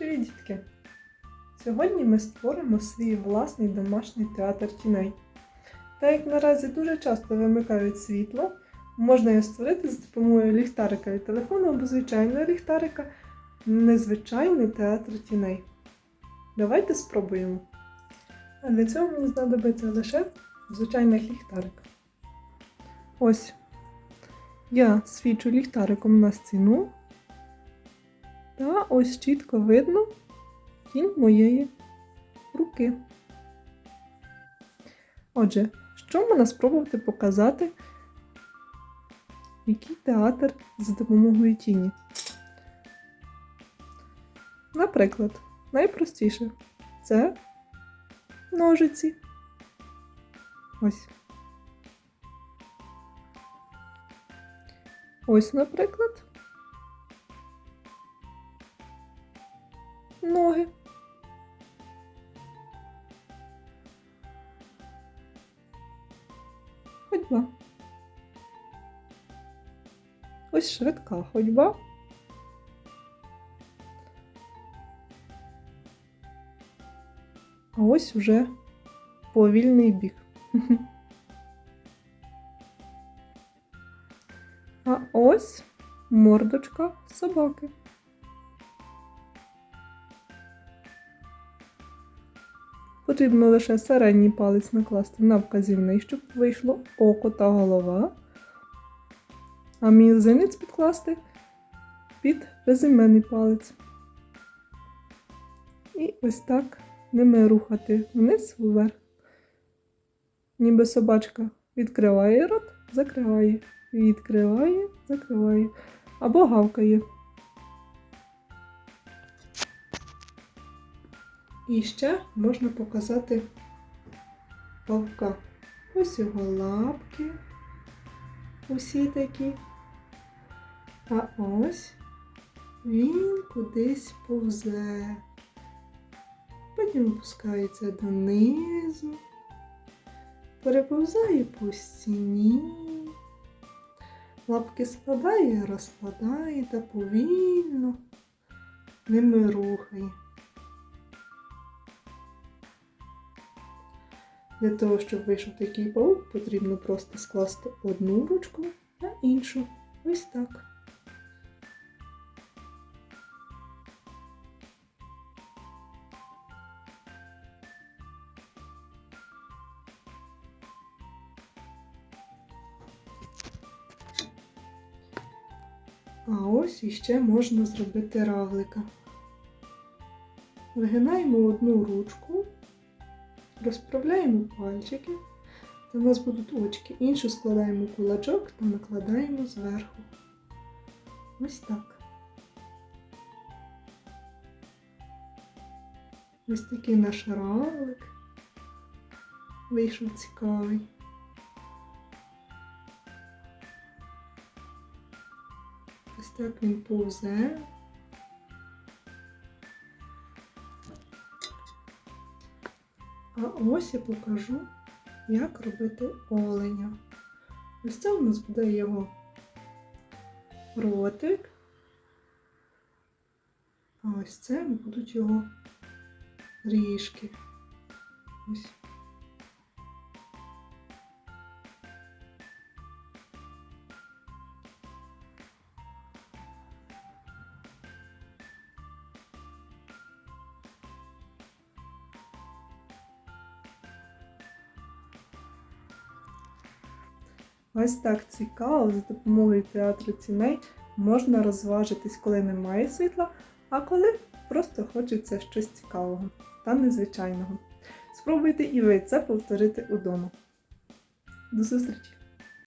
Привіт, дітки! Сьогодні ми створимо свій власний домашній театр тіней. Так як наразі дуже часто вимикають світло, можна його створити за допомогою ліхтарика від телефону або звичайного ліхтарика незвичайний театр тіней. Давайте спробуємо. А для цього мені знадобиться лише звичайний ліхтарик. Ось я свічу ліхтариком на стіну. Та ось чітко видно тінь моєї руки. Отже, що можна спробувати показати, який театр за допомогою тіні? Наприклад, найпростіше це ножиці. Ось. Ось, наприклад. Ноги. Ходьба. Ось швидка ходьба. А ось уже повільний біг. А ось мордочка собаки. Потрібно лише середній палець накласти на вказівний, щоб вийшло око та голова, а мізинець підкласти під безіменний палець. І ось так ними рухати вниз вверх. Ніби собачка відкриває рот, закриває, відкриває, закриває або гавкає. І ще можна показати павка. Ось його лапки, усі такі. А ось він кудись повзе. Потім опускається донизу, переповзає по стіні, лапки складає, розкладає та повільно ними рухає. Для того, щоб вийшов такий паук, потрібно просто скласти одну ручку на іншу. Ось так. А ось іще можна зробити равлика. Вигинаємо одну ручку. Розправляємо пальчики, та у нас будуть очки. Іншу складаємо кулачок та накладаємо зверху. Ось так. Ось такий наш равлик. Вийшов цікавий. Ось так він повзе. А ось я покажу, як робити оленя. Ось це у нас буде його ротик. А ось це будуть його ріжки. Ось. Ось так цікаво, за допомогою театру ціней можна розважитись, коли немає світла, а коли просто хочеться щось цікавого та незвичайного. Спробуйте і ви це повторити удома. До зустрічі!